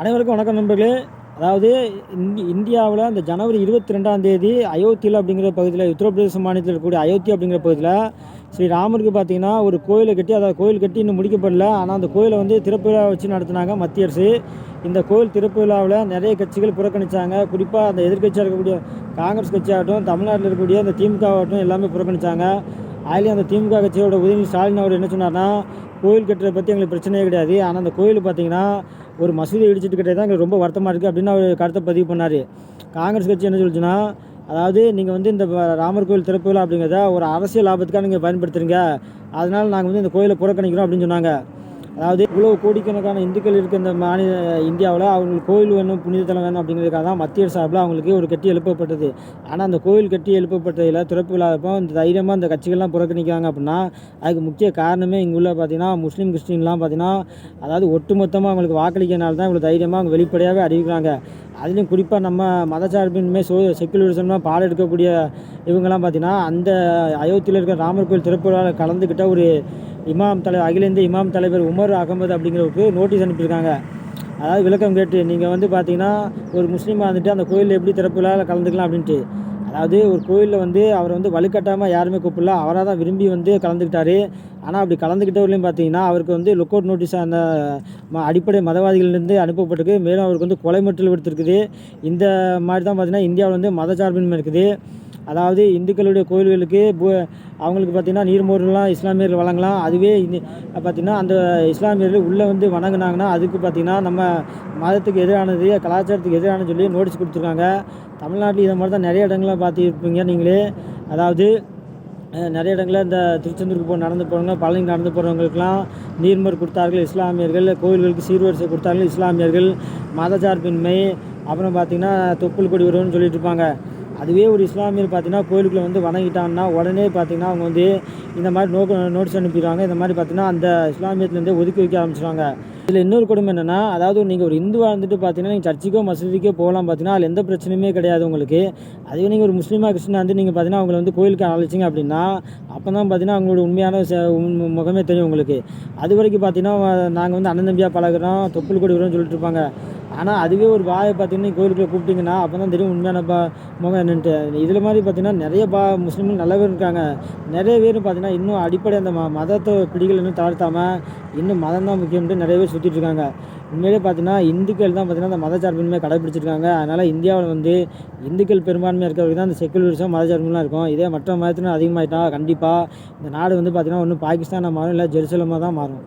அனைவருக்கும் வணக்கம் நண்பர்களே. அதாவது இந்தி இந்தியாவில் அந்த ஜனவரி இருபத்தி ரெண்டாம் தேதி அயோத்தியில் அப்படிங்கிற பகுதியில் உத்தரப்பிரதேச மாநிலத்தில் இருக்கக்கூடிய அயோத்தி அப்படிங்கிற பகுதியில் ஸ்ரீ ராமருக்கு பார்த்தீங்கன்னா ஒரு கோயிலை கட்டி அதாவது கோயில் கட்டி இன்னும் முடிக்கப்படல. ஆனால் அந்த கோயிலை வந்து திறப்பு விழா வச்சு நடத்தினாங்க மத்திய அரசு. இந்த கோயில் திறப்பு விழாவில் நிறைய கட்சிகள் புறக்கணிச்சாங்க. குறிப்பாக அந்த எதிர்க்கட்சியாக இருக்கக்கூடிய காங்கிரஸ் கட்சியாகட்டும் தமிழ்நாட்டில் இருக்கக்கூடிய அந்த திமுக ஆகட்டும் எல்லாமே புறக்கணிச்சாங்க. அதுலேயும் அந்த திமுக கட்சியோட உதவி ஸ்டாலின் அவர் என்ன சொன்னார்னா கோயில் கட்டுறதை பற்றி எங்களுக்கு பிரச்சனையே கிடையாது. ஆனால் அந்த கோயில் பார்த்தீங்கன்னா ஒரு மசூதி இடிச்சிட்டு கிட்டே தான் எங்களுக்கு ரொம்ப வருத்தமாக இருக்குது அப்படின்னு அவர் கருத்தை பதிவு பண்ணார். காங்கிரஸ் கட்சி என்ன சொல்லுச்சுன்னா அதாவது நீங்கள் வந்து இந்த ராமர் கோயில் திறப்பு விழா அப்படிங்கிறத ஒரு அரசியல் லாபத்துக்காக நீங்கள் பயன்படுத்துறீங்க. அதனால் நாங்கள் வந்து இந்த கோயிலை புறக்கணிக்கிறோம் அப்படின்னு சொன்னாங்க. அதாவது இவ்வளோ கோடிக்கணக்கான இந்துக்கள் இருக்க இந்த மாநில இந்தியாவில் அவங்களுக்கு கோயில் வேணும் புனிதத்தலம் வேணும் அப்படிங்கிறதுக்காக தான் மத்திய சார்பில் அவங்களுக்கு ஒரு கட்டி எழுப்பப்பட்டது. ஆனால் அந்த கோயில் கட்டி எழுப்பப்பட்டதில் திறப்பு விழாப்போ இந்த தைரியமாக அந்த கட்சிகள்லாம் புறக்கணிக்கிறாங்க அப்படின்னா அதுக்கு முக்கிய காரணமே இங்கே உள்ள பார்த்தீங்கன்னா முஸ்லீம் கிறிஸ்டின்லாம் பார்த்தீங்கன்னா அதாவது ஒட்டுமொத்தமாக அவங்களுக்கு வாக்களிக்கிறனால தான் இவ்வளோ தைரியமாக அவங்க வெளிப்படையாகவே அறிவிக்கிறாங்க. அதுலேயும் குறிப்பாக நம்ம மதச்சார்பின்மை சோ செக்குலரிசம்லாம் பால் எடுக்கக்கூடிய இவங்கெல்லாம் பார்த்தீங்கன்னா அந்த அயோத்தியில் இருக்கிற ராமர் கோயில் திறப்பு கலந்துக்கிட்ட ஒரு இமாம் தலைவர் அகில இந்திய இமாம் தலைவர் உமர் அகமது அப்படிங்கிறவருக்கு நோட்டீஸ் அனுப்பியிருக்காங்க. அதாவது விளக்கம் கேட்டு நீங்கள் வந்து பார்த்தீங்கன்னா ஒரு முஸ்லீமாக வந்துட்டு அந்த கோயிலில் எப்படி திறப்பு கலந்துக்கலாம் அப்படின்ட்டு. அதாவது ஒரு கோயிலில் வந்து அவர் வந்து வலுக்கட்டாமல் யாருமே கூப்பிடல. அவராக தான் விரும்பி வந்து கலந்துக்கிட்டாரு. ஆனால் அப்படி கலந்துக்கிட்டவர்களையும் பார்த்தீங்கன்னா அவருக்கு வந்து லுக் அவுட் நோட்டீஸ் அந்த ம- அடிப்படை மதவாதிகளிலிருந்து அனுப்பப்பட்டிருக்கு. மேலும் அவருக்கு வந்து கொலை மிரட்டல் விடுத்திருக்குது. இந்த மாதிரி தான் பார்த்தீங்கன்னா இந்தியாவில் வந்து மதச்சார்பின்மை இருக்குது. அதாவது இந்துக்களுடைய கோயில்களுக்கு பு- அவங்களுக்கு பார்த்தீங்கன்னா நீர்மோர்லாம் இஸ்லாமியர்கள் வழங்கலாம். அதுவே இது பார்த்தீங்கன்னா அந்த இஸ்லாமியர்கள் உள்ளே வந்து வணங்கினாங்கன்னா அதுக்கு பார்த்தீங்கன்னா நம்ம மதத்துக்கு எதிரானது கலாச்சாரத்துக்கு எதிரானது சொல்லி நோட்டீஸ் கொடுத்துருக்காங்க. தமிழ்நாட்டில் இதை மாதிரி தான் நிறைய இடங்களில் பார்த்துருப்பீங்க நீங்களே. அதாவது நிறைய இடங்களில் இந்த திருச்செந்தூருக்கு போ நடந்து போகிறவங்க பழனி நடந்து போகிறவங்களுக்குலாம் நீர்மோர் கொடுத்தார்கள் இஸ்லாமியர்கள். கோயில்களுக்கு சீர்வரிசை கொடுத்தார்கள் இஸ்லாமியர்கள். மதச்சார்பின்மை அப்புறம் பார்த்திங்கன்னா தொப்புள் கொடி வருவன்னு சொல்லிட்டு இருப்பாங்க. அதுவே ஒரு இஸ்லாமியர் பார்த்தீங்கன்னா கோயிலுக்குள்ளே வந்து வணங்கிட்டாங்கன்னா உடனே பார்த்தீங்கன்னா அவங்க வந்து இந்த மாதிரி நோ நோட்டீஸ் அனுப்பிடுவாங்க. இந்த மாதிரி பார்த்தீங்கன்னா அந்த இஸ்லாமியத்துலேருந்தே ஒதுக்கி வைக்க ஆரம்பிச்சிடுவாங்க இதில் இன்னொரு கொடுமை என்னென்னா அதாவது நீங்கள் ஒரு இந்துவாக இருந்துட்டு பார்த்தீங்கன்னா நீங்கள் சர்ச்சுக்கோ மசூதிக்கோ போகலாம் பார்த்தீங்கன்னா அதில் எந்த பிரச்சனையுமே கிடையாது உங்களுக்கு. அதுவே நீங்கள் ஒரு முஸ்லீமாக கிறிஸ்டினாக வந்து நீங்கள் பார்த்தீங்கன்னா அவங்களை வந்து கோயிலுக்கு அழைச்சிங்க அப்படின்னா அப்போ தான் பார்த்தீங்கன்னா அவங்களோட உண்மையான ச- உண்- முகமே தெரியும் உங்களுக்கு. அது வரைக்கும் பார்த்தீங்கன்னா நாங்கள் வந்து அண்ணன் தம்பியாக பழகுறோம் தொப்புள் கொடுக்குறோம்னு சொல்லிட்டு இருப்பாங்க. ஆனால் அதுவே ஒரு பாயை பார்த்தீங்கன்னா கோயிலுக்குள்ள கூப்பிட்டீங்கன்னா அப்போ தான் தெரியும் உண்மையான பா முகம் என்னன்ட்டு. இதில் மாதிரி பார்த்தீங்கன்னா நிறைய பா முஸ்லீம்கள் நல்ல பேர் இருக்காங்க. நிறைய பேர் பார்த்தீங்கன்னா இன்னும் அடிப்படை அந்த ம மதத்தை பிடிகள் இன்னும் தாழ்த்தாமல் இன்னும் மதம் தான் முக்கியம்ட்டு நிறைய பேர் சுற்றிட்டு இருக்காங்க. உண்மையிலே பார்த்தீங்கன்னா இந்துக்கள் தான் பார்த்தீங்கன்னா அந்த மதச்சார்பின்மை கடைபிடிச்சிருக்காங்க அதனால் இந்தியாவில் வந்து இந்துக்கள் பெரும்பான்மையாக இருக்கிறவங்க தான் அந்த செக்குலரிசம் மதச்சார்பின்லாம் இருக்கும். இதே மற்ற மதத்தினர் அதிகமாகிட்டா கண்டிப்பாக இந்த நாடு வந்து பார்த்திங்கன்னா ஒன்று பாகிஸ்தானாக மாறும் இல்லை ஜெருசலமாக தான் மாறும்.